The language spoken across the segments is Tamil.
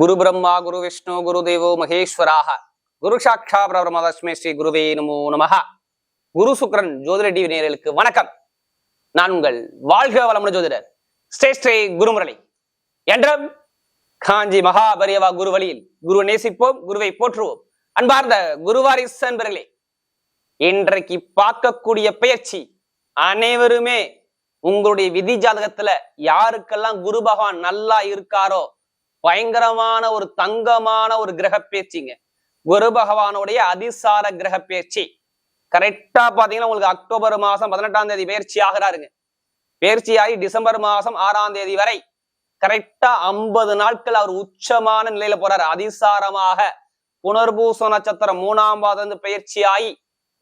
குரு பிரம்மா குரு விஷ்ணு குரு தேவோ மகேஸ்வராக குரு சாட்சா பிரபரமதஸ்மே ஸ்ரீ குருவே நமோ நமஹ குரு சுக்ரன் ஜோதிட டிவி நேயர்களுக்கு வணக்கம். நான் உங்கள் வாழ்க வளமுடன் ஜோதிடர் ஸ்ரே ஸ்ரீ குருமுரளி. என்றும் காஞ்சி மகாபரியவா குரு வழியில் குரு நேசிப்போம் குருவை போற்றுவோம். அன்பார்ந்த குருவாரிஸ் அன்பர்களே இன்றைக்கு பார்க்கக்கூடிய பயிற்சி அனைவருமே உங்களுடைய விதி ஜாதகத்துல யாருக்கெல்லாம் குரு பகவான் நல்லா இருக்காரோ பயங்கரமான ஒரு தங்கமான ஒரு கிரக பேச்சுங்க குரு பகவானுடைய அதிசார கிரக பேச்சு கரெக்டா பாத்தீங்கன்னா உங்களுக்கு அக்டோபர் மாசம் பதினெட்டாம் தேதி பயிற்சி ஆகிறாருங்க. பயிற்சியாகி டிசம்பர் மாசம் ஆறாம் தேதி வரை கரெக்டா ஐம்பது நாட்கள் அவர் உச்சமான நிலையில போறாரு. அதிசாரமாக புனர்பூச நட்சத்திரம் மூணாம் பாதம் இருந்து பயிற்சியாகி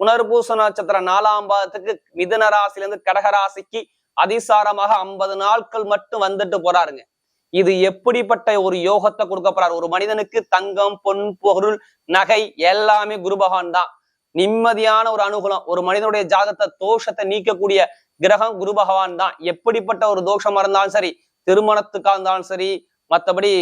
புனர்பூச நட்சத்திரம் நாலாம் பாதத்துக்கு மிதுன ராசிலிருந்து கடகராசிக்கு அதிசாரமாக ஐம்பது நாட்கள் மட்டும் வந்துட்டு போறாருங்க. இது எப்படிப்பட்ட ஒரு யோகத்தை கொடுக்க ஒரு மனிதனுக்கு தங்கம் பொன் பொருள் நகை எல்லாமே குரு பகவான் தான். நிம்மதியான ஒரு அனுகூலம். ஒரு மனிதனுடைய ஜாதத்தை தோஷத்தை நீக்கக்கூடிய கிரகம் குரு பகவான் தான். எப்படிப்பட்ட ஒரு தோஷமா இருந்தாலும் சரி திருமணத்துக்கா இருந்தாலும் சரி மத்தபடி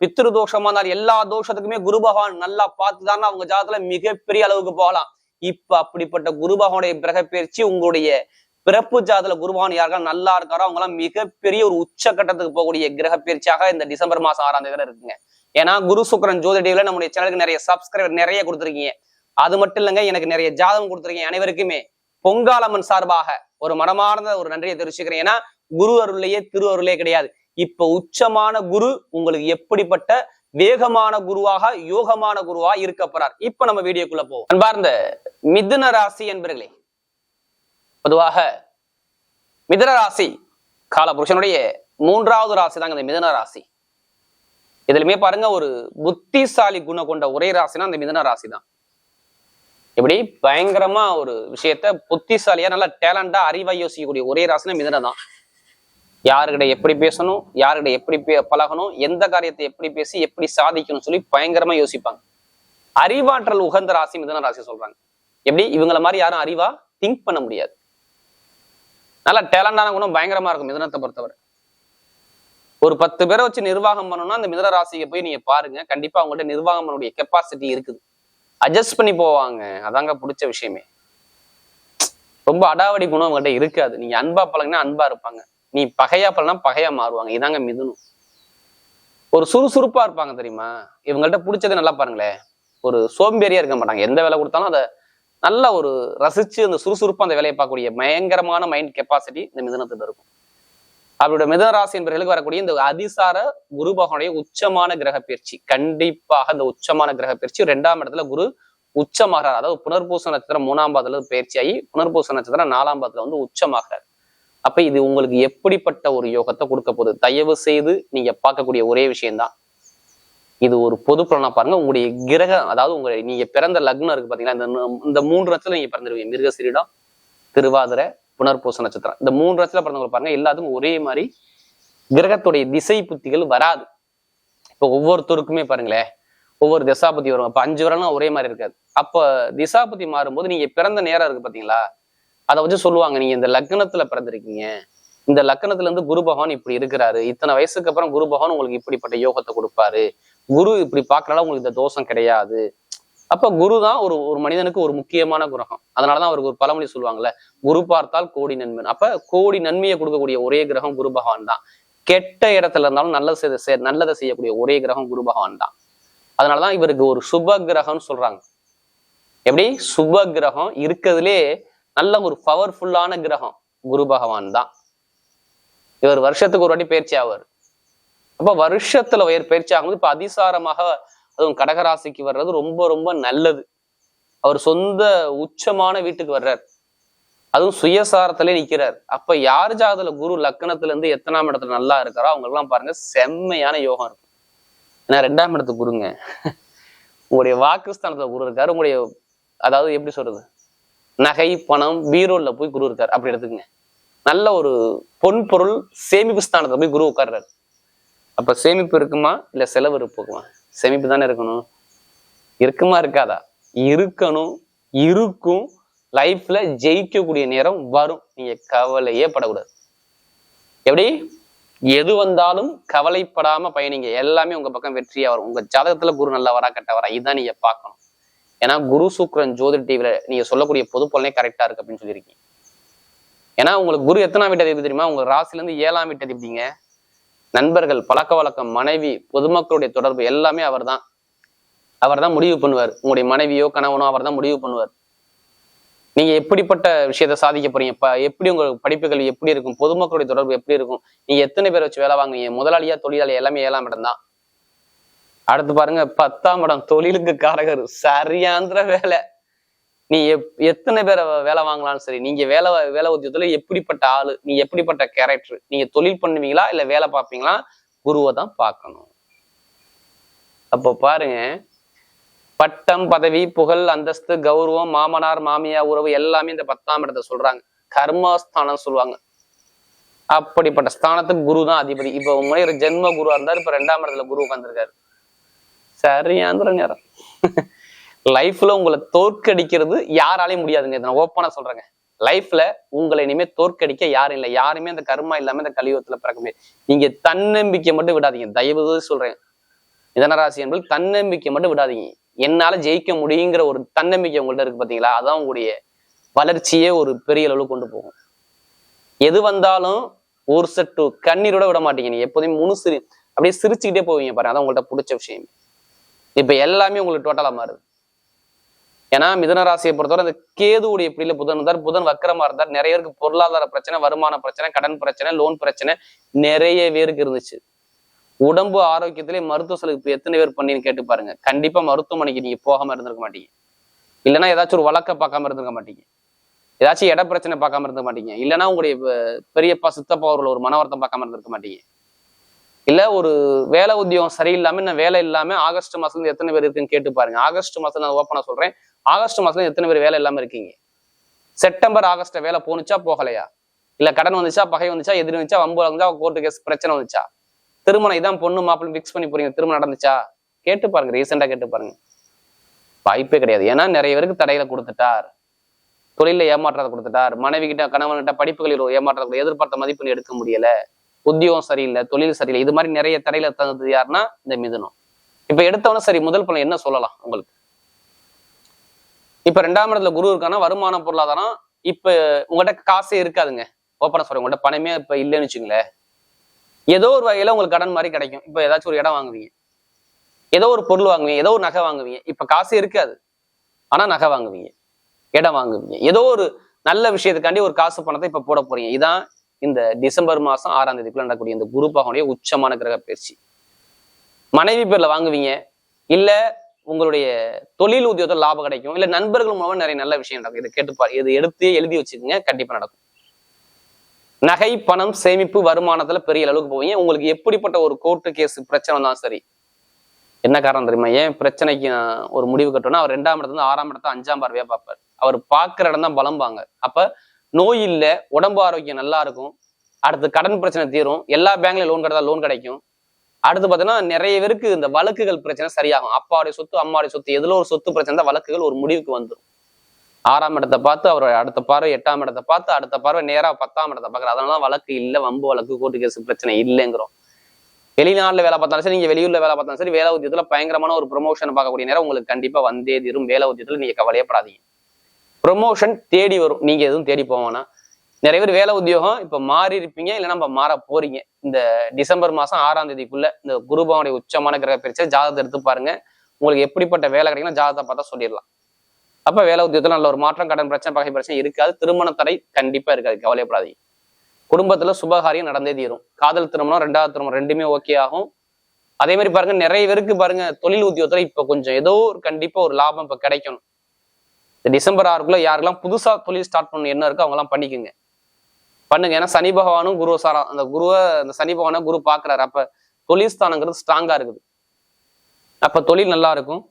பித்ரு தோஷமா இருந்தாலும் எல்லா தோஷத்துக்குமே குரு பகவான் நல்லா பார்த்துதான் அவங்க ஜாதத்துல மிகப்பெரிய அளவுக்கு போகலாம். இப்ப அப்படிப்பட்ட குரு பகவானுடைய கிரக பயிற்சி உங்களுடைய பிறப்பு ஜாதல குருவான் யாருக்கா நல்லா இருக்காரோ அவங்களாம் மிகப்பெரிய ஒரு உச்சகட்டத்துக்கு போகக்கூடிய கிரக பயிற்சியாக இந்த டிசம்பர் மாசம் ஆறாம் தேதி இருக்குங்க. ஏன்னா குரு சுக்கரன் ஜோதிடியில நம்முடைய சேனலுக்கு நிறைய சப்ஸ்கிரைபர் நிறைய கொடுத்துருக்கீங்க. அது மட்டும் இல்லைங்க எனக்கு நிறைய ஜாதகம் கொடுத்துருக்கீங்க அனைவருக்குமே. பொங்காலம்மன் சார்பாக ஒரு மனமார்ந்த ஒரு நன்றியை தெரிவிச்சுக்கிறேன். ஏன்னா குரு அருளையே திரு அருளே கிடையாது. இப்ப உச்சமான குரு உங்களுக்கு எப்படிப்பட்ட வேகமான குருவாக யோகமான குருவா இருக்கப்படுறார் இப்ப நம்ம வீடியோக்குள்ள போவோம். அன்பார்ந்த மிதுன ராசி என்பர்களே பொதுவாக மிதன ராசி காலபுருஷனுடைய மூன்றாவது ராசி தாங்க இந்த மிதன ராசி. இதுலயுமே பாருங்க ஒரு புத்திசாலி குணம் கொண்ட ஒரே ராசினா அந்த மிதன ராசி தான் இப்படி பயங்கரமா ஒரு விஷயத்த புத்திசாலியா நல்லா டேலண்டா அறிவா யோசிக்கக்கூடிய ஒரே ராசினா மிதன தான் யாருக்கிட்ட எப்படி பேசணும் யாருக்கிட்ட எப்படி பே- பழகணும் எந்த காரியத்தை எப்படி பேசி எப்படி சாதிக்கணும் சொல்லி பயங்கரமா யோசிப்பாங்க. அறிவாற்றல் உகந்த ராசி மிதன ராசி சொல்றாங்க. எப்படி? இவங்கள மாதிரி யாரும் அறிவா? திங்க் பண்ண முடியாது. நல்லா டேலண்டான குணம் பயங்கரமா இருக்கும் மிதனத்தை பொறுத்தவரை. ஒரு பத்து பேரை வச்சு நிர்வாகம் பண்ணணும்னா அந்த மிதன ராசியை போய் நீங்க பாருங்க. கண்டிப்பா அவங்கள்ட்ட நிர்வாகம் பண்ணக்கூடிய கெப்பாசிட்டி இருக்குது. அட்ஜஸ்ட் பண்ணி போவாங்க. அதாங்க பிடிச்ச விஷயமே. ரொம்ப அடாவடி குணம் அவங்ககிட்ட இருக்காது. நீங்க அன்பா பழகினா அன்பா இருப்பாங்க. நீ பகையா பழனா பகையா மாறுவாங்க. இதாங்க மிதுனம் ஒரு சுறுசுறுப்பா இருப்பாங்க தெரியுமா? இவங்கள்ட்ட பிடிச்சது நல்லா பாருங்களேன். ஒரு சோம்பேறியா இருக்க மாட்டாங்க. எந்த வேலை கொடுத்தாலும் அதை நல்ல ஒரு ரசிச்சு அந்த சுறுசுறுப்பு அந்த வேலையை பார்க்கக்கூடிய பயங்கரமான மைண்ட் கெப்பாசிட்டி இந்த மிதனத்தில் இருக்கும். அவருடைய மிதன ராசி என்பவர்களுக்கு வரக்கூடிய இந்த அதிசார குரு பகவானுடைய உச்சமான கிரக பயிற்சி. கண்டிப்பாக இந்த உச்சமான கிரக பயிற்சி ரெண்டாம் இடத்துல குரு உச்சமாகிறார். அதாவது புனர்பூச நட்சத்திரம் மூணாம் பாதத்துல பயிற்சியாகி புனர்பூச நட்சத்திரம் நாலாம் பாதத்துல வந்து உச்சமாகிறார். அப்ப இது உங்களுக்கு எப்படிப்பட்ட ஒரு யோகத்தை கொடுக்க போகுது? தயவு செய்து நீங்க பார்க்கக்கூடிய ஒரே விஷயம்தான். இது ஒரு பொது பலனா பாருங்க. உங்களுடைய கிரகம் அதாவது உங்களுடைய நீங்க பிறந்த லக்னம் இருக்கு பாத்தீங்களா? இந்த இந்த மூன்று நட்சத்திரம் நீங்க பிறந்திருவீங்க. மிருகசீரிடம் திருவாதிரை புனர்பூச நட்சத்திரம். இந்த மூன்று நட்சத்திரம் பிறந்தவங்க பாருங்க எல்லாத்துக்கும் ஒரே மாதிரி கிரகத்துடைய திசை புத்திகள் வராது. இப்போ ஒவ்வொருத்தருக்குமே பாருங்களேன் ஒவ்வொரு திசாபதி வரும். அப்போ அஞ்சு வரலாம் ஒரே மாதிரி இருக்காது. அப்ப திசாபதி மாறும்போது நீங்க பிறந்த நேரம் இருக்கு பாத்தீங்களா? அதை வச்சு சொல்லுவாங்க நீங்க இந்த லக்னத்துல பிறந்திருக்கீங்க. இந்த லக்னத்துல இருந்து குரு பகவான் இப்படி இருக்கிறாரு. இத்தனை வயசுக்கு அப்புறம் குரு பகவான் உங்களுக்கு இப்படிப்பட்ட யோகத்தை கொடுப்பாரு. குரு இப்படி பார்க்கறனால உங்களுக்கு இந்த தோஷம் கிடையாது. அப்ப குரு தான் ஒரு ஒரு மனிதனுக்கு ஒரு முக்கியமான கிரகம். அதனாலதான் அவருக்கு ஒரு பழமொழி சொல்லுவாங்கல்ல குரு பார்த்தால் கோடி நன்மை. அப்ப கோடி நன்மையை கொடுக்கக்கூடிய ஒரே கிரகம் குரு பகவான் தான். கெட்ட இடத்துல இருந்தாலும் நல்லது செய்- நல்லதை செய்யக்கூடிய ஒரே கிரகம் குரு பகவான் தான். அதனாலதான் இவருக்கு ஒரு சுப கிரகம்னு சொல்றாங்க. எப்படி? சுப கிரகம் இருக்கிறதுலே நல்ல ஒரு பவர்ஃபுல்லான கிரகம் குரு பகவான் தான். இவர் வருஷத்துக்கு ஒரு வாட்டி பயிற்சி ஆவார். அப்ப வருஷத்துல உயர் பயிற்சி ஆகும்போது இப்ப அதிசாரமாக அதுவும் கடகராசிக்கு வர்றது ரொம்ப ரொம்ப நல்லது. அவர் சொந்த உச்சமான வீட்டுக்கு வர்றார். அதுவும் சுயசாரத்திலே நிக்கிறார். அப்ப யார் ஜாதத்துல குரு லக்கணத்துல இருந்து எத்தனாம் இடத்துல நல்லா இருக்காரோ அவங்க எல்லாம் பாருங்க செம்மையான யோகம் இருக்கும். ஏன்னா ரெண்டாம் இடத்துக்கு குருங்க. உங்களுடைய வாக்குஸ்தானத்துல குரு இருக்காரு. உங்களுடைய அதாவது எப்படி சொல்றது? நகை பணம் பீரோல்ல போய் குரு இருக்காரு. அப்படி எடுத்துக்கங்க. நல்ல ஒரு பொன் பொருள் சேமிப்பு ஸ்தானத்துல போய் குரு உட்கார்றாரு. அப்ப சேமிப்பு இருக்குமா? இல்ல செலவு இருக்குமா சேமிப்பு தானே இருக்கணும். இருக்குமா இருக்காதா? இருக்கணும் இருக்கும். லைஃப்ல ஜெயிக்கக்கூடிய நேரம் வரும். நீங்க கவலையே படக்கூடாது. எப்படி? எது வந்தாலும் கவலைப்படாம பயணிங்க. எல்லாமே உங்க பக்கம் வெற்றியா வரும். உங்க ஜாதகத்துல குரு நல்ல வரா கட்ட வரா இதுதான் நீங்க பார்க்கணும். ஏன்னா குரு சுக்ரன் ஜோதி டிவில நீங்க சொல்லக்கூடிய பொது பலனே கரெக்டா இருக்கு அப்படின்னு சொல்லியிருக்கீங்க. ஏன்னா உங்களுக்கு குரு எத்தனாம் வீட்டு அதிபதி தெரியுமா? உங்க ராசில இருந்து ஏழாம் வீட்டு அதிபதிங்க. நண்பர்கள் பழக்க வழக்கம் மனைவி பொதுமக்களுடைய தொடர்பு எல்லாமே அவர்தான். அவர் தான் முடிவு பண்ணுவார். உங்களுடைய மனைவியோ கணவனோ அவர் தான் முடிவு பண்ணுவார். நீங்க எப்படிப்பட்ட விஷயத்த சாதிக்க போறீங்க? இப்ப எப்படி உங்க படிப்புகள் எப்படி இருக்கும்? பொதுமக்களுடைய தொடர்பு எப்படி இருக்கும்? நீங்க எத்தனை பேர் வச்சு வேலை வாங்குவீங்க முதலாளியா தொழிலாளி எல்லாமே ஏழாம் இடம் தான். அடுத்து பாருங்க பத்தாம் இடம் தொழிலுக்கு காரகர் சரியாந்திர வேலை. நீ எப் எத்தனை பேரை வேலை வாங்கலாம்னு சரி நீங்க வேலை வேலை உத்தியத்துல எப்படிப்பட்ட ஆளு நீ எப்படிப்பட்ட கேரக்டர் நீங்க தொழில் பண்ணுவீங்களா இல்ல வேலை பார்ப்பீங்களா? குருவை தான் பார்க்கணும். அப்போ பாருங்க பட்டம் பதவி புகழ் அந்தஸ்து கௌரவம் மாமனார் மாமியா உறவு எல்லாமே இந்த பத்தாம் இடத்தை சொல்றாங்க. கர்மஸ்தானம் சொல்லுவாங்க. அப்படிப்பட்ட ஸ்தானத்துக்கு குரு தான் அதிபதி. இப்ப முறை ஒரு ஜென்ம குருவா இருந்தாரு இப்ப ரெண்டாம் இடத்துல குரு உட்காந்துருக்காரு சரியாந்துற நேரம். லைஃப்ல உங்களை தோற்கடிக்கிறது யாராலையும் முடியாதுங்க. இதை நான் ஓப்பனா சொல்றேங்க. லைஃப்ல உங்களை இனிமே தோற்கடிக்க யாரும் இல்லை. யாருமே அந்த கர்மா இல்லாம இந்த கலியுகத்துல பிறக்க முடியாது. நீங்க தன்னம்பிக்கை மட்டும் விடாதீங்க. தயவு சொல்றேன். மிதனராசி என்பது தன்னம்பிக்கை மட்டும் விடாதீங்க. என்னால ஜெயிக்க முடியுங்கிற ஒரு தன்னம்பிக்கை உங்கள்ட்ட இருக்கு பாத்தீங்களா? அதான் உங்களுடைய வளர்ச்சியே ஒரு பெரிய அளவு கொண்டு போகும். எது வந்தாலும் ஒரு செட்டு கண்ணீரோட விட மாட்டீங்க. நீங்க எப்போதுமே முணுசிரி அப்படியே சிரிச்சுக்கிட்டே போவீங்க பாருங்க. அதான் உங்கள்ட்ட பிடிச்ச விஷயம். இப்ப எல்லாமே உங்களுக்கு டோட்டலா மாறுது. ஏன்னா மிதன ராசியை பொறுத்தவரை அந்த கேதுவுடைய பிடியில புதன் இருந்தார் புதன் வக்கரமா இருந்தார். நிறைய பேருக்கு பொருளாதார பிரச்சனை வருமான பிரச்சனை கடன் பிரச்சனை லோன் பிரச்சனை நிறைய பேருக்கு இருந்துச்சு. உடம்பு ஆரோக்கியத்திலே மருத்துவ செலவு எத்தனை பேர் பண்ணின்னு கேட்டு பாருங்க. கண்டிப்பா மருத்துவமனைக்கு நீங்க போகாம இருந்திருக்க மாட்டீங்க. இல்லைன்னா ஏதாச்சும் ஒரு வழக்க பார்க்காம இருந்திருக்க மாட்டீங்க. ஏதாச்சும் இட பிரச்சனை பார்க்காம இருந்திருக்க மாட்டீங்க. இல்லைன்னா உங்களுடைய பெரியப்பா சித்தப்பா அவர்கள் ஒரு மனவர்த்தம் பார்க்காம இருந்திருக்க மாட்டீங்க. இல்ல ஒரு வேலை உத்தியோகம் சரியில்லாம இன்னும் வேலை இல்லாம ஆகஸ்ட் மாசத்துல எத்தனை பேர் இருக்குன்னு கேட்டு பாருங்க. ஆகஸ்ட் மாசம் நான் ஓப்பனா சொல்றேன். ஆகஸ்ட் மாசத்துல எத்தனை பேர் வேலை இல்லாம இருக்கீங்க? செப்டம்பர் ஆகஸ்ட் வேலை போனுச்சா போகலையா? இல்ல கடன் வந்துச்சா பகை வந்துச்சா எதிர் வந்துச்சா வம்பு வந்துச்சா கோர்ட்டு கேஸ் பிரச்சனை வந்துச்சா? திருமணம் இதான் பொண்ணு மாப்பிள்ளை ஃபிக்ஸ் பண்ணி போறீங்க திருமணம் நடந்துச்சா? கேட்டு பாருங்க ரீசெண்டாக கேட்டு பாருங்க. வாய்ப்பே கிடையாது. ஏன்னா நிறைய பேருக்கு தடையில கொடுத்துட்டார். தொழில ஏமாற்றத்தை கொடுத்துட்டார். மனைவி கிட்ட கணவன்கிட்ட படிப்புகளில் ஏமாற்றத்தை எதிர்பார்த்த மதிப்பெண் எடுக்க முடியல. உத்தியோகம் சரியில்லை தொழில் சரியில்லை. இது மாதிரி நிறைய தடையில தந்தது யாருன்னா இந்த மிதுனம். இப்ப எடுத்தவன சரி முதல் பலன் என்ன சொல்லலாம் உங்களுக்கு? இப்ப ரெண்டாம் இடத்துல குரு இருக்கானா வருமான பொருளாதாரம் இப்போ உங்கள்கிட்ட காசே இருக்காதுங்க. ஓப்பனாக சொல்கிறேன் உங்கள்கிட்ட பணமே இப்போ இல்லைன்னு வச்சுங்களேன் ஏதோ ஒரு வகையில் உங்களுக்கு கடன் மாதிரி கிடைக்கும். இப்போ ஏதாச்சும் ஒரு இடம் வாங்குவீங்க. ஏதோ ஒரு பொருள் வாங்குவீங்க ஏதோ ஒரு நகை வாங்குவீங்க. இப்ப காசு இருக்காது. ஆனா நகை வாங்குவீங்க இடம் வாங்குவீங்க. ஏதோ ஒரு நல்ல விஷயத்துக்காண்டி ஒரு காசு பணத்தை இப்போ போட போறீங்க. இதான் இந்த டிசம்பர் மாதம் ஆறாம் தேதிக்குள்ள நடக்கக்கூடிய இந்த குரு பகவனுடைய உச்சமான கிரக பயிற்சி. மனைவி பேர்ல வாங்குவீங்க. இல்லை உங்களுடைய தொழில் உத்தியோகத்தில் லாபம் கிடைக்கும். இல்ல நண்பர்கள் மூலமா நிறைய நல்ல விஷயம் நடக்கும். இதை கேட்டுப்பா இது எடுத்து எழுதி வச்சுக்கோங்க. கண்டிப்பா நடக்கும். நகை பணம் சேமிப்பு வருமானத்துல பெரிய அளவுக்கு போவீங்க. உங்களுக்கு எப்படிப்பட்ட ஒரு கோர்ட்டு கேஸ் பிரச்சனை தான் சரி. என்ன காரணம் தெரியுமா? ஏன் பிரச்சனைக்கு ஒரு முடிவு கட்டணும்னா அவர் ரெண்டாம் இடத்துல இருந்து ஆறாம் இடத்த அஞ்சாம் பார்வையா பார்ப்பார். அவர் பார்க்குற இடம் தான் பலம்பாங்க. அப்ப நோய் இல்ல உடம்பு ஆரோக்கியம் நல்லா இருக்கும். அடுத்து கடன் பிரச்சனை தீரும். எல்லா பேங்க்லயும் லோன் கிடைத்தா லோன் கிடைக்கும். அடுத்து பார்த்தீங்கன்னா நிறைய பேருக்கு இந்த வழக்குகள் பிரச்சனை சரியாகும். அப்பாவுடைய சொத்து அம்மாவுடைய சொத்து எதுல ஒரு சொத்து பிரச்சனை தான் வழக்குகள் ஒரு முடிவுக்கு வந்துடும் ஆறாம் இடத்தை பார்த்து அவர் அடுத்த பார்வை எட்டாம் இடத்தை பார்த்து அடுத்த பார்வை நேரா பத்தாம் இடத்தை பார்க்குற அதனால வழக்கு இல்லை வம்பு வழக்கு கோர்ட்டு கேஸ் பிரச்சனை இல்லைங்கிறோம். வெளிநாட்டில் வேலை பார்த்தாலும் சரி நீங்க வெளியூர்ல வேலை பார்த்தாலும் சரி வேலை உத்தியத்துல பயங்கரமான ஒரு ப்ரொமோஷன் பார்க்கக்கூடிய நேரம் உங்களுக்கு கண்டிப்பா வந்தே தீரும். வேலை உத்தியத்தில் நீங்கள் கவலையப்படாதீங்க. ப்ரொமோஷன் தேடி வரும். நீங்க எதுவும் தேடி போவோம்னா நிறைய பேர் வேலை உத்தியோகம் இப்ப மாறி இருப்பீங்க இல்லைன்னா நம்ம மாற போறீங்க. இந்த டிசம்பர் மாசம் ஆறாம் தேதிக்குள்ள இந்த குருபாவனுடைய உச்சமான கிரக பிரிச்சு ஜாதகத்தை எடுத்து பாருங்க. உங்களுக்கு எப்படிப்பட்ட வேலை கிடைக்கும் ஜாதகத்தை பார்த்தா சொல்லிடலாம். அப்ப வேலை உத்தியோகத்தில் நல்ல ஒரு மாற்றம் கடன் பிரச்சனை பகை பிரச்சனை இருக்காது. திருமண தடை கண்டிப்பா இருக்காது கவலைப்படாதீங்க. குடும்பத்துல சுபகாரியம் நடந்தே தீரும். காதல் திருமணம் ரெண்டாவது திருமணம் ரெண்டுமே ஓகே ஆகும். அதே மாதிரி பாருங்க நிறைய பேருக்கு பாருங்க தொழில் உத்தியோகத்துல இப்ப கொஞ்சம் ஏதோ ஒரு கண்டிப்பா ஒரு லாபம் இப்ப கிடைக்கணும். இந்த டிசம்பர் ஆறுக்குள்ள யாருக்கெல்லாம் புதுசா தொழில் ஸ்டார்ட் பண்ணணும் என்ன இருக்கோ அவங்க எல்லாம் பண்ணிக்கோங்க. பண்ணுங்க ஏன்னா சனி பகவானும் குரு சாரா அந்த குருவை அந்த சனி பகவானை குரு பார்க்குறாரு அப்ப தொழில் ஸ்தானங்கிறது ஸ்ட்ராங்கா இருக்குது அப்ப தொழில் நல்லா இருக்கும்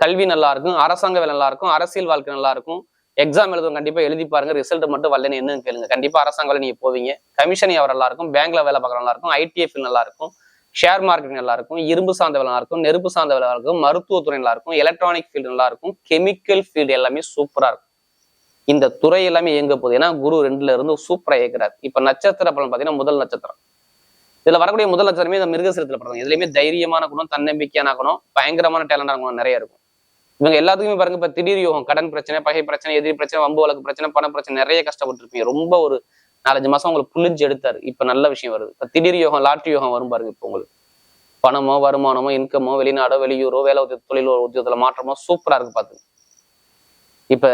கல்வி நல்லா இருக்கும் அரசாங்க வேலை நல்லா இருக்கும் அரசியல் வாழ்க்கை நல்லா இருக்கும் எக்ஸாம் எழுதும் கண்டிப்பா எழுதி பாருங்க ரிசல்ட் மட்டும் வரலன்னு என்னன்னு கேளுங்க கண்டிப்பா அரசாங்க வேலை நீங்க போவீங்க கமிஷன் அவர் நல்லா இருக்கும் பேங்க்ல வேலை பார்க்குற நல்லா இருக்கும் ஐடிஎஃப் நல்லா இருக்கும் ஷேர் மார்க்கெட் நல்லா இருக்கும் இரும்பு சார்ந்த வேலை நல்லா இருக்கும் நெருப்பு சார்ந்த வேலை நல்லா இருக்கும் மருத்துவத்துறை நல்லா இருக்கும் எலக்ட்ரானிக் ஃபீல்டு நல்லா இருக்கும் கெமிக்கல் ஃபீல்டு எல்லாமே சூப்பரா இருக்கும் இந்த துறை எல்லாமே இயங்க போகுது. ஏன்னா குரு ரெண்டுல இருந்து சூப்பரா இயக்குறாரு. இப்ப நட்சத்திர பலன் பாத்தீங்கன்னா முதல் நட்சத்திரம். இதுல வரக்கூடிய முதல் நட்சத்திரமே இந்த மிருகசிரத்துல படம் இதுலயுமே தைரியமான குணம் தன்னம்பிக்கையான குணம் பயங்கரமான டேலண்டான குணம் நிறைய இருக்கும். இவங்க எல்லாத்துக்குமே பாருங்க இப்ப திடீர் யோகம் கடன் பிரச்சனை பகை பிரச்சனை எதிரி பிரச்சனை வம்பு வழக்கு பிரச்சனை பண பிரச்சனை நிறைய கஷ்டப்பட்டிருப்பீங்க. ரொம்ப ஒரு நாலஞ்சு மாசம் உங்களுக்கு புளிஞ்சு எடுத்தாரு. இப்ப நல்ல விஷயம் வருது. இப்ப திடீர் யோகம் லாட்ரி யோகம் வரும் பாருங்க இப்போ உங்களுக்கு. பணமோ வருமானமோ இன்கமோ வெளிநாடோ வெளியூரோ வேலை உத்தியோக தொழில் உத்தியோகத்துல மாற்றமோ சூப்பரா இருக்கு பாத்து இப்ப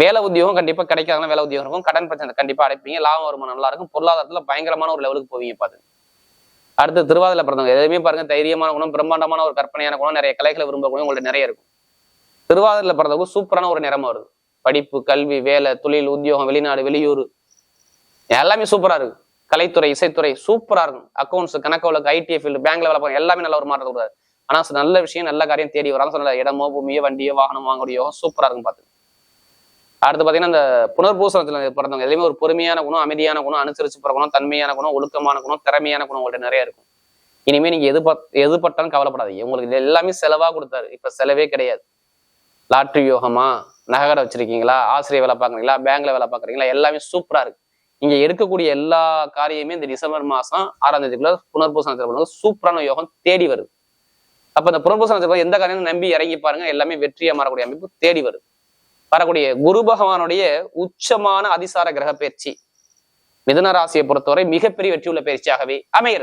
வேலை உத்தியோகம் கண்டிப்பா கிடைக்காதனா வேலை உத்தியோகம் இருக்கும். கடன் பிரச்சனை கண்டிப்பா அடைப்பீங்க. லாபம் வருமானம் நல்லா இருக்கும். பொருளாதாரத்துல பயங்கரமான ஒரு லெவலுக்கு போவீங்க பாத்து. அடுத்து திருவாதில பிறந்தவங்க. எதுவுமே பாருங்க தைரியமான குணம் பிரம்மாண்டமான ஒரு கற்பனையான குணம் நிறைய கலைகளை விரும்பக்கூடிய உங்கள்ட்ட நிறைய இருக்கும். திருவாதில பிறந்தவங்க சூப்பரான ஒரு நிறமா வருது. படிப்பு கல்வி வேலை தொழில் உத்தியோகம் வெளிநாடு வெளியூர். எல்லாமே சூப்பரா இருக்கு. கலைத்துறை இசைத்துறை சூப்பராக இருக்கும். அக்கௌண்ட்ஸ் கணக்கு வழக்கு ஐடி ஃபீல்டு பேங்க்ல வேலை பார்க்க எல்லாமே நல்ல ஒரு மாற்றம் கூடாது ஆனா நல்ல விஷயம் நல்ல காரியம் தேடி வராங்க. இடமோ பூமியோ வண்டியோ வாகனம் வாங்கக்கூடிய யோகம் சூப்பரா இருக்கும் பாத்து. அடுத்து பாத்தீங்கன்னா இந்த புனர்பூசணத்தில் பிறந்தவங்க எதுவுமே ஒரு பொறுமையான குணம் அமைதியான குணம் அனுசரிச்சு பிறக்கணும் தன்மையான குணம் ஒழுக்கமான குணம் திறமையான குணம் உங்கள்கிட்ட நிறைய இருக்கும். இனிமே நீங்க எது பத் எது பட்டாலும் கவலைப்படாதீங்க. உங்களுக்கு இது எல்லாமே செலவா கொடுத்தாரு. இப்ப செலவே கிடையாது. லாட்ரி யோகமா? நகரை வச்சிருக்கீங்களா? ஆசிரியர் வேலை பார்க்குறீங்களா? பேங்க்ல வேலை பார்க்குறீங்களா? எல்லாமே சூப்பரா இருக்கு. இங்கே எடுக்கக்கூடிய எல்லா காரியமே இந்த டிசம்பர் மாசம் ஆறாம் தேதிக்குள்ள புனர்பூசணத்தில் பண்ணுவது சூப்பரான யோகம் தேடி வருது. அப்ப இந்த புனர்பூசணத்தில் எந்த காரியம் நம்பி இறங்கி பாருங்க. எல்லாமே வெற்றியாக மாறக்கூடிய அமைப்பு தேடி வருது. வரக்கூடிய குரு பகவானுடைய உச்சமான அதிசார கிரக பயிற்சி மிதன ராசியை பொறுத்தவரை மிகப்பெரிய வெற்றியுள்ள பயிற்சியாகவே அமையிறது